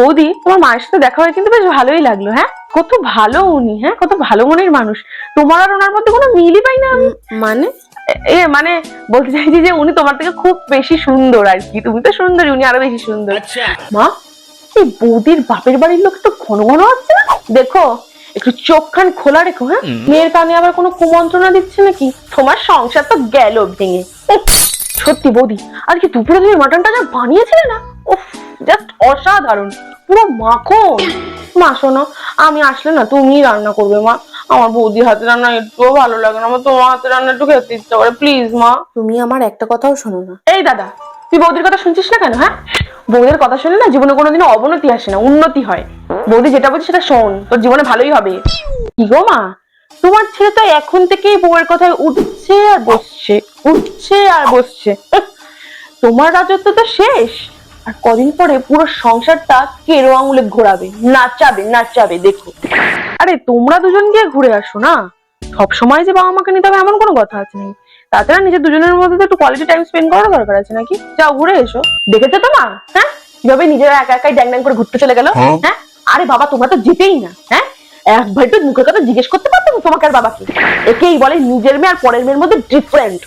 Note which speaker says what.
Speaker 1: বৌদি তোমার মায়ের সাথে দেখা হয়ে কিন্তু বেশ ভালোই লাগল হ্যাঁ? কত ভালো উনি হ্যাঁ? কত ভালো মনের মানুষ। তোমার আর ওনার মধ্যে কোনো মিলই পাই না আমি।
Speaker 2: মানে?
Speaker 1: এ- মানে বলতে চাইছি যে উনি তোমার থেকে খুব বেশি সুন্দর আর কি। তুমি তো সুন্দরী উনি আরও বেশি সুন্দর। মা এই বৌদির বাপের বাড়ির লোক তো ঘন ঘন হচ্ছে না? দেখো একটু চোখ খান খোলা রেখো হ্যাঁ? মেয়ের কানে আবার কোনো কুমন্ত্রণা দিচ্ছে নাকি? তোমার সংসার তো গেল ভেঙে। সত্যি বৌদি আর কি দুপুরে তুমি মাটনটা যা বানিয়েছিলে না? উফ জাস্ট অসাধারণ। পুরো মাখন। মা শোনো আমি আসলে না তুমি রান্না করবে মা। আমার বৌদির হাতে রান্না একটুও ভালো লাগে না আমার তোমার হাতে রান্না একটু খেতে ইচ্ছা করে। প্লিজ মা।
Speaker 2: তুমি আমার একটা কথাও শোনো না।
Speaker 1: এই দাদা তুই বৌদির কথা শুনছিস না কেন হ্যাঁ? বৌদির কথা শুনে না জীবনে কোনোদিনও অবনতি আসে না উন্নতি হয়। বৌদি যেটা বলছে সেটা শোন তোর জীবনে ভালোই হবে। কি গো মা? তোমার ছেলে তো এখন থেকেই বউয়ের কথায় উঠছে আর বসছে উঠছে আর বসছে। তোমার রাজত্ব তো শেষ। আর কদিন পরে পুরো সংসারটা কেরো আঙুলে ঘোরাবে। নাচাবে নাচাবে দেখো। আরে তোমরা দুজন গিয়ে ঘুরে আসো না? সব সময় যে বাবা মাকে নিতে হবে এমন কোনো কথা আছে নাকি তাছাড়া নিজের দুজনের মধ্যে তো একটু কোয়ালিটি টাইম স্পেন্ড করার দরকার আছে নাকি? যাও ঘুরে এসো। দেখেছ তো মা? হ্যাঁ? কীভাবে নিজেরা একা একাই ড্যাং ড্যাং করে ঘুরতে চলে গেল? হ্যাঁ? আরে বাবা তোমরা তো যেতেই না হ্যাঁ? একবার একটু মুখের কথা জিজ্ঞেস করতে পারতো তোমাকে আর বাবাকে। একেই বলে নিজের মেয়ে আর পরের মেয়ের মধ্যে ডিফারেন্ট